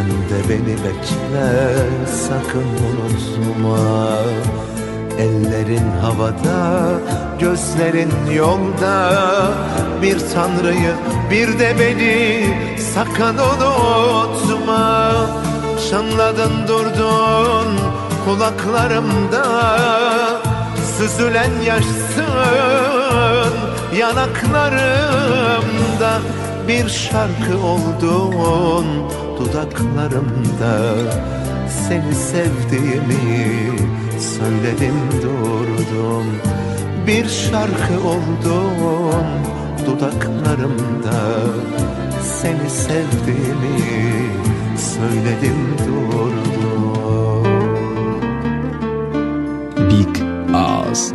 Sen de beni bekle sakın unutma. Ellerin havada, gözlerin yolda. Bir tanrıyı bir de beni sakın unutma. Çınladın durdun kulaklarımda. Süzülen yaşsın yanaklarımda Bir şarkı oldun dudaklarımda. Seni sevdiğimi söyledim durdum. Bir şarkı oldun dudaklarımda. Seni sevdiğimi söyledim durdum. Big Ağız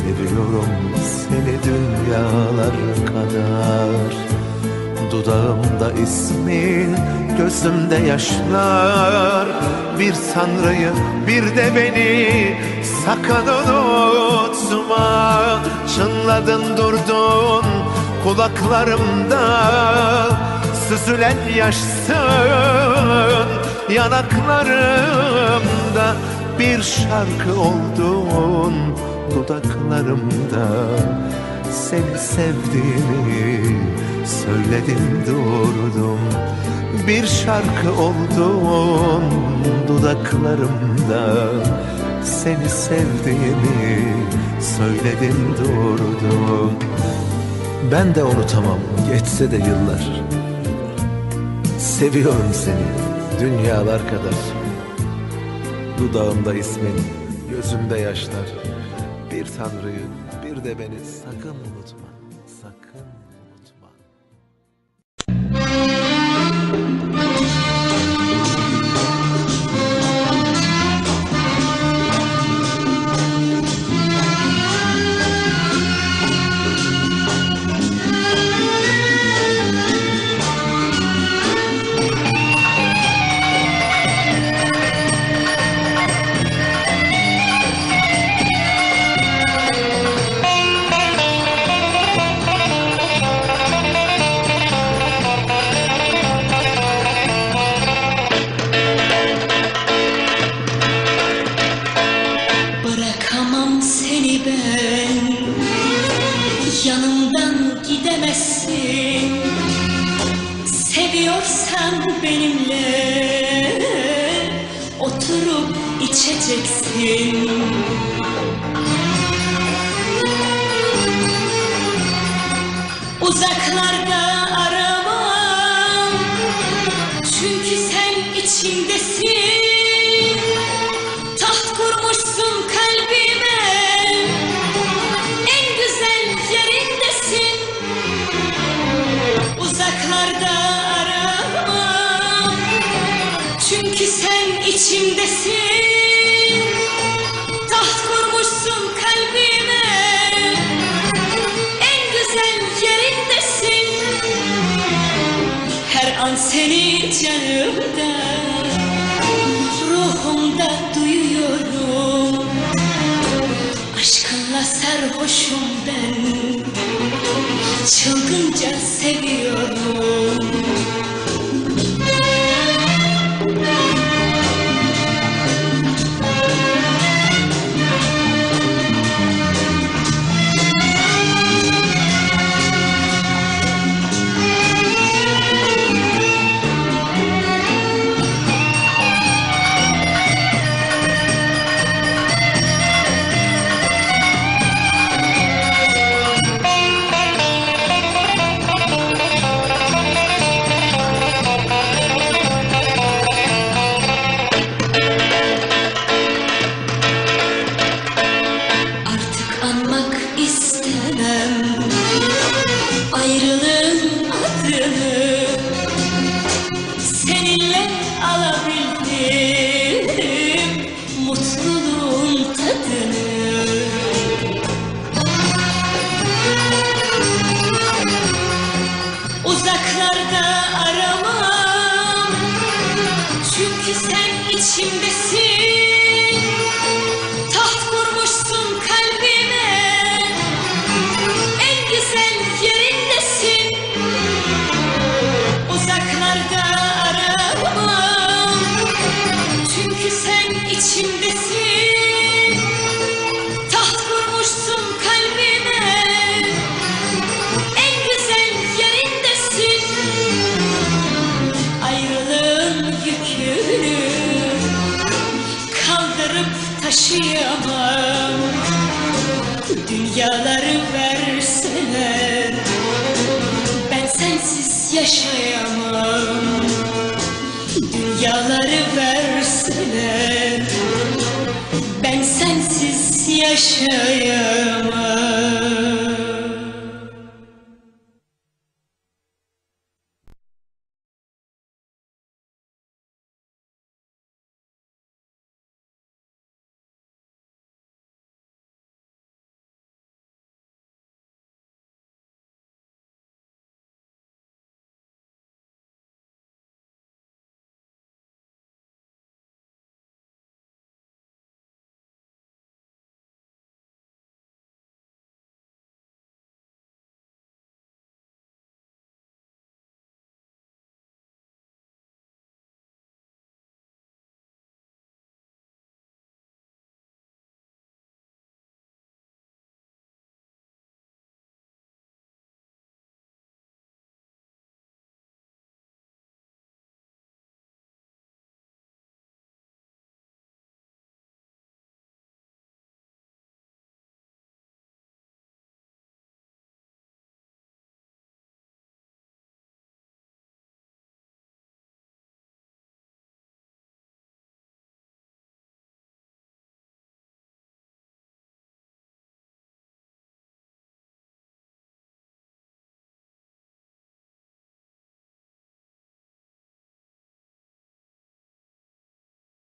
Seviyorum seni dünyalar kadar. Dudağımda ismin, gözümde yaşlar. Bir tanrıyı, bir de beni sakın unutma. Çınladın durdun kulaklarımda. Süzülen yaşsın yanaklarımda. Bir şarkı oldun dudaklarımda. Seni sevdiğimi söyledim durdum. Bir şarkı oldun dudaklarımda. Seni sevdiğimi söyledim durdum. Ben de unutamam geçse de yıllar. Seviyorum seni dünyalar kadar. Dudağımda ismin, gözümde yaşlar Bir tanrıyı, bir de beni sakın unutma Seviyorsan benimle Oturup içeceksin. Uzaklarda aramam. Çünkü sen içimdesin Çünkü sen içimdesin. Taht kurmuşsun kalbime. En güzel yerindesin. Her seni canımda Ruhumda duyuyorum. Aşkınla sarhoşum ben. Çılgınca seviyorum Ayrılığın adını Seninle alabildim Mutluluğun tadını. Uzaklarda aramam Çünkü sen içimdesin taşıyamam. Dünyaları verseler ben sensiz yaşayamam. Dünyaları verseler ben sensiz yaşayamam